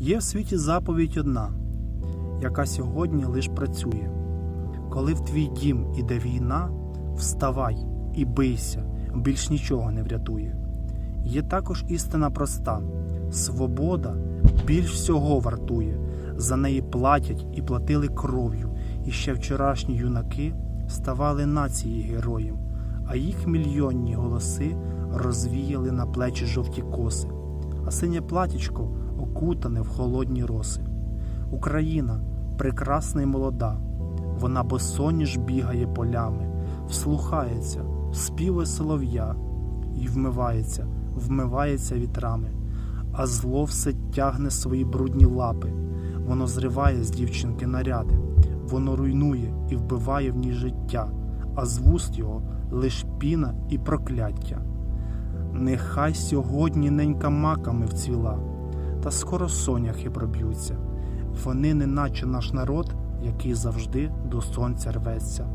Є в світі заповідь одна, яка сьогодні лиш працює. Коли в твій дім іде війна, вставай і бийся, більш нічого не врятує. Є також істина проста: свобода більш всього вартує, за неї платять і платили кров'ю, і ще вчорашні юнаки ставали нації героєм, а їх мільйонні голоси розвіяли на плечі жовті коси, а синє платічко окутане в холодні роси. Україна прекрасна й молода, вона босоніж бігає полями, вслухається, в співи солов'я і вмивається, вмивається вітрами, а зло все тягне свої брудні лапи, воно зриває з дівчинки наряди, воно руйнує і вбиває в ній життя, а з вуст його лиш піна і прокляття. Нехай сьогодні ненька маками вцвіла, та скоро соняхи проб'ються. Вони не наче наш народ, який завжди до сонця рветься.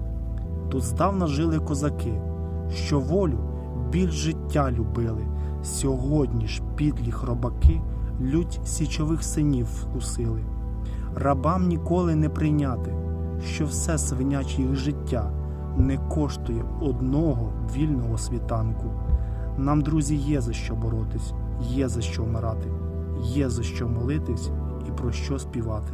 Тут здавна жили козаки, що волю біль життя любили. Сьогодні ж підлі хробаки лють січових синів вкусили. Рабам ніколи не прийняти, що все свиняче їх життя не коштує одного вільного світанку. Нам, друзі, є за що боротись, є за що вмирати, є за що молитись і про що співати.